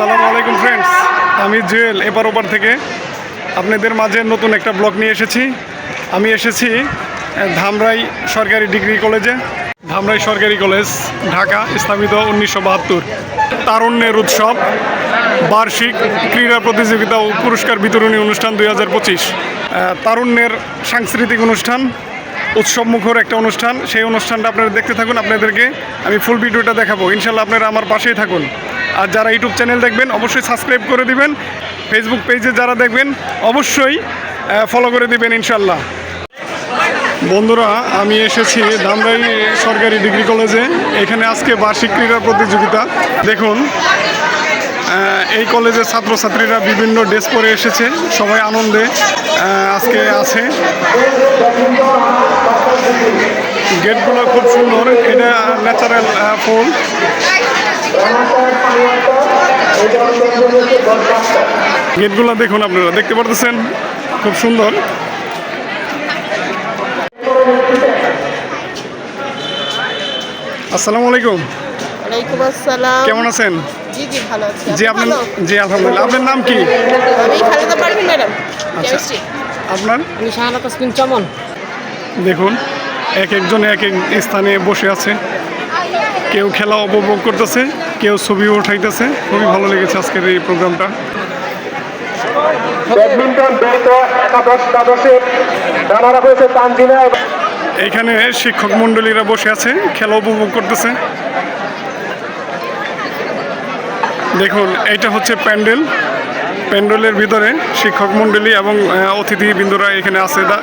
আসসালামু আলাইকুম ফ্রেন্ডস আমি জুয়েল, এপার ওপার থেকে। আপনাদের মাঝে নতুন একটা ব্লগ নিয়ে এসেছি। আমি এসেছি ধামরাই সরকারি ডিগ্রি কলেজে। ধামরাই সরকারি কলেজ, ঢাকা, স্থাপিত উনিশশো বাহাত্তর। তারুণ্যের উৎসব, বার্ষিক ক্রীড়া প্রতিযোগিতা ও পুরস্কার বিতরণী অনুষ্ঠান দুই হাজার পঁচিশ। তারুণ্যের সাংস্কৃতিক অনুষ্ঠান উৎসব মুখর একটা অনুষ্ঠান। সেই অনুষ্ঠানটা আপনারা দেখতে থাকুন, আপনাদেরকে আমি ফুল ভিডিওটা দেখাবো। ইনশাল্লাহ আপনারা আমার পাশেই থাকুন। আর যারা ইউটিউব চ্যানেল দেখবেন, অবশ্যই সাবস্ক্রাইব করে দিবেন। ফেসবুক পেজে যারা দেখবেন, অবশ্যই ফলো করে দিবেন ইনশাল্লাহ বন্ধুরা, আমি এসেছি ধামরাই সরকারি ডিগ্রি কলেজে। এখানে আজকে বার্ষিক ক্রীড়া প্রতিযোগিতা। দেখুন এই কলেজের ছাত্রছাত্রীরা বিভিন্ন ড্রেস পরে এসেছে। সবাই আনন্দে আজকে আছে। গেটগুলো খুব সুন্দর। এটা ন্যাচারাল ফুল গেটগুলো দেখুন আপনারা দেখতে পারতেছেন? খুব সুন্দর। আসসালামু আলাইকুম। ওয়ালাইকুম আসসালাম। কেমন আছেন? জি জি ভালো আছি। জি আপনার ভালো? জি আলহামদুলিল্লাহ। আপনার নাম কি? আমি খালেদা পারভিন ম্যাডাম কেমিস্ট্রি। আপনার? আমি শাহানা তাসমিন চমন। দেখুন এক একজন এক এক স্থানে বসে আছে। কেউ খেলা উপভোগ করতেছে কেউ ছবি উঠাইতেছে। খুবই ভালো লেগেছে আজকের এই প্রোগ্রামটা। ব্যাডমিন্টন দ্বৈত একাদশ দ্বাদশে রানারা হয়েছে তানজিনা। এখানে শিক্ষক মণ্ডলীরা বসে আছে খেলা উপভোগ করতেছে। দেখুন এটা হচ্ছে প্যান্ডেল। প্যান্ডেলের ভিতরে শিক্ষক মণ্ডলী এবং অতিথিবৃন্দরা এখানে আছে। দা-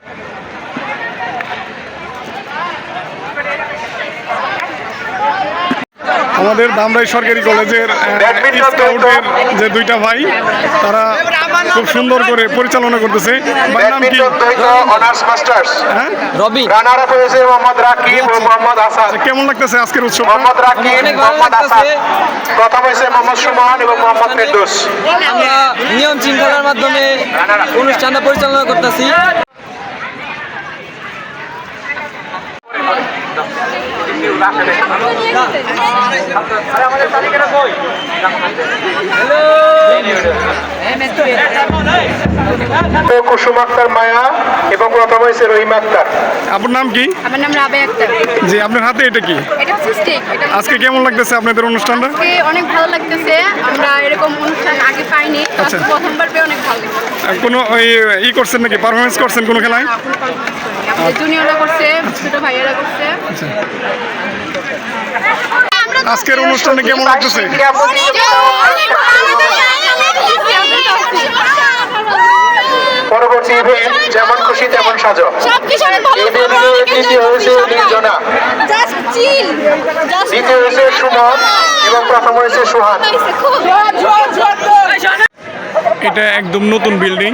আমাদের ধামরাই সরকারি কলেজের স্কাউটের যে দুইটা ভাই তারা খুব সুন্দর করে পরিচালনা করতেছে। ভাইয়ের নাম কি? Badminton honours masters. হ্যাঁ? রবি। রানার আপ হয়েছে মোহাম্মদ রাকিব ও মোহাম্মদ আসাদ। কেমন লাগতেছে আজকের উৎসব মোহাম্মদ রাকিব অনেক ভালো মোহাম্মদ আসাদ। প্রথম হয়েছে মোহাম্মদ সুমন এবং মোহাম্মদ ফেরদৌস। আমরা নিয়ম শৃঙ্খলার মাধ্যমে অনুষ্ঠানটা পরিচালনা করতেছি। কুসুম আক্তার মায়া এবং প্রথম হয়েছে রহিম আক্তার। আপনার নাম কি? আমার নাম রাবে আক্তার। যে আপনার হাতে এটা কি? এটা হচ্ছে স্টেক আজকে কেমন লাগতেছে আপনাদের অনুষ্ঠানটা? আজকে অনেক ভালো লাগতেছে আমরা এরকম অনুষ্ঠান আগে পাইনি আচ্ছা। প্রথমবার পেয়ে অনেক ভালো লাগছে। কোনো ই করছেন নাকি? পারফরমেন্স করছেন কোনো খেলায়? আমাদের জুনিয়ররা করছে ছোট ভাইয়েরা করছে। আজকের অনুষ্ঠানে কেমন লাগতেছে পরবর্তী ইভেন্ট যেমন খুশি তেমন সাজো। হয়েছে নির্জনা। দ্বিতীয় হয়েছে সুমন এবং প্রথম হয়েছে সুহান। এটা একদম নতুন বিল্ডিং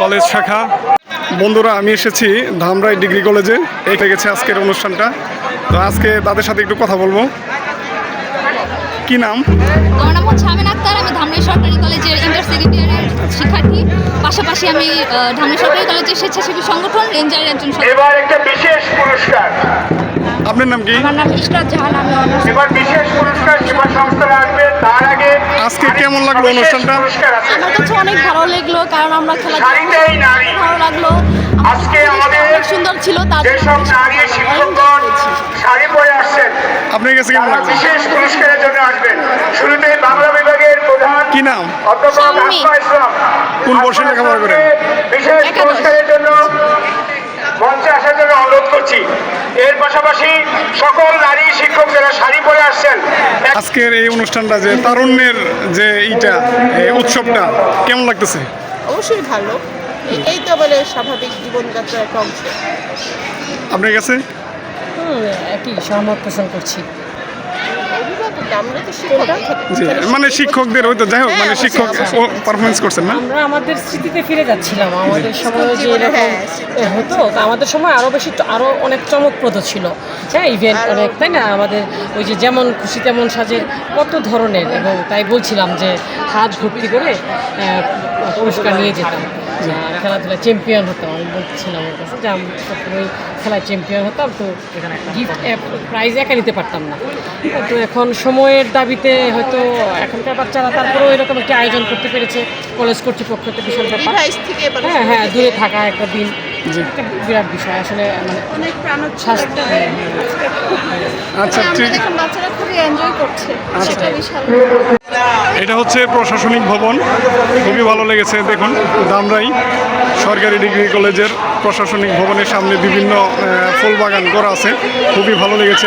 কলেজ শাখা। বন্ধুরা আমি এসেছি ধামরাই ডিগ্রি কলেজে। এটা গেছে আজকের অনুষ্ঠানটা। তো আজকে তাদের সাথে একটু কথা বলব। কি নাম? আমার নাম হচ্ছে আমিন আক্তার আমি ধামরাই সরকারি কলেজের ইন্টার সেকেন্ডারির শিক্ষার্থী। পাশাপাশি আমি ধামরাই সরকারি কলেজের স্বেচ্ছাসেবী সংগঠন রেঞ্জারের একজন। এবার একটা বিশেষ পুরস্কার। আপনার নাম কি? আমার নাম ইশরাত জাহান আমি অনার্স এবার বিশেষ পুরস্কার সীমা সংস্থারা আসবে তার আগে আজকে কেমন লাগল অনুষ্ঠানটা? আমার কাছে অনেক ভালো লাগল কারণ আমরা নারী। ভালো লাগল। আজকে আমাদের অনেক সুন্দর ছিল তার যেসব নারী শিক্ষকগণ শাড়ি পরে আসছেন আপনার কাছে কেমন লাগছে বিশেষ পুরস্কারের জন্য আসবেন। শুরুতে বাংলা বিভাগের প্রধান কি নাম? অধ্যাপক। আসমা ইসলাম। কোন বর্ষে লেখাপড়া করেন? বিশেষ পুরস্কারের জন্য জন্য অনুরোধ করছি। এর পাশাপাশি সকল নারী শিক্ষক যারা শাড়ি পরে আসছেন আজকের এই অনুষ্ঠানটা যে তারুণ্যের যে এইটা এই উৎসবটা কেমন লাগতেছে? অবশ্যই ভালো। এটাই তো বলে স্বাভাবিক জীবনযাত্রার একটা অংশ। আপনার কাছে? একই সহমত পোষণ করছি অভিভাবক না, আমরা তো শিক্ষক জি মানে শিক্ষকদের ওই তো যাই হোক মানে শিক্ষক পারফরমেন্স করছেন না? আমরা আমাদের স্মৃতিতে ফিরে যাচ্ছিলাম। আমাদের সময় যে এরকম হ্যাঁ, হতো তো আমাদের সময় আরও বেশি আরও অনেক চমকপ্রদ ছিল। হ্যাঁ ইভেন্ট অনেক তাই না? আমাদের ওই যে যেমন খুশি তেমন সাজের কত ধরনের এবং তাই বলছিলাম যে হাত ভর্তি করে পুরস্কার নিয়ে যেতাম। খেলাধুলা চ্যাম্পিয়ন হতাম আমি বলছিলাম ওর কাছে যে আমি সবসময় খেলায় চ্যাম্পিয়ন হতাম তো গিফট প্রাইজ একা নিতে পারতাম না। তো এখন সময়ের দাবিতে হয়তো এখনকার বাচ্চারা তারপরেও এরকম একটা আয়োজন করতে পেরেছে। কলেজ কর্তৃপক্ষ তো বিশাল ব্যাপার। হ্যাঁ হ্যাঁ দূরে থাকা একটা দিন। একটা বিরাট বিষয় আসলে মানে অনেক প্রাণ আচ্ছা ঠিক। দেখুন বাচ্চারা খুবই এনজয় করছে সেটা বিশাল এটা হচ্ছে প্রশাসনিক ভবন খুবই ভালো লেগেছে দেখুন দামরাই সরকারি ডিগ্রি কলেজের প্রশাসনিক ভবনের সামনে বিভিন্ন ফুল বাগান করা আছে খুবই ভালো লেগেছে।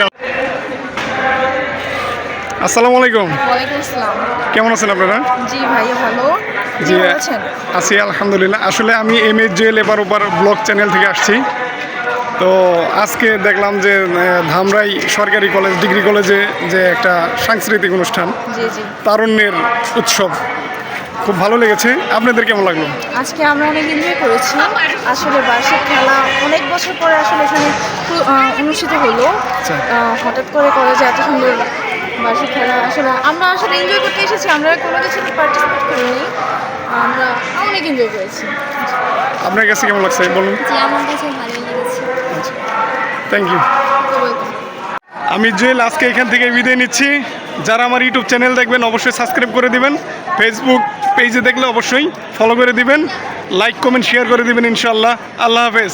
আসসালামু আলাইকুম। কেমন আছেন আপনারা? জি ভাইয়া ভালো। জি আছি আলহামদুলিল্লাহ। আসলে আমি এম এ জুয়েল এবার ওপার ব্লগ চ্যানেল থেকে আসছি। তো আজকে দেখলাম যে ধামরাই সরকারি কলেজ ডিগ্রি কলেজে যে একটা সাংস্কৃতিক অনুষ্ঠান তারুণ্যের উৎসব। খুব ভালো লেগেছে। আপনাদের কেমন লাগল? আজকে আমরা অনেক এনজয় করেছি। আসলে বার্ষিক খেলা অনেক বছর পরে আসলে এখানে অনুষ্ঠিত হলো। আচ্ছা। হঠাৎ করে কলেজে এত সুন্দর বার্ষিক খেলা আসলে আমরা আসলে এনজয় করতে এসেছি। আমরা কোনো কিছু পার্টিসিপেট করিনি। আমরা অনেক এনজয় করেছি। আপনার কাছে কেমন লাগছে বলুন? জি আমার কাছে ভালোই লেগেছে। থ্যাংক ইউ আমি জুয়েল আজকে এখান থেকে বিদায় নিচ্ছি। যারা আমার ইউটিউব চ্যানেল দেখবেন অবশ্যই সাবস্ক্রাইব করে দিবেন। ফেসবুক পেজে দেখলে অবশ্যই ফলো করে দিবেন। লাইক কমেন্ট শেয়ার করে দিবেন ইনশাল্লাহ আল্লাহ হাফেজ।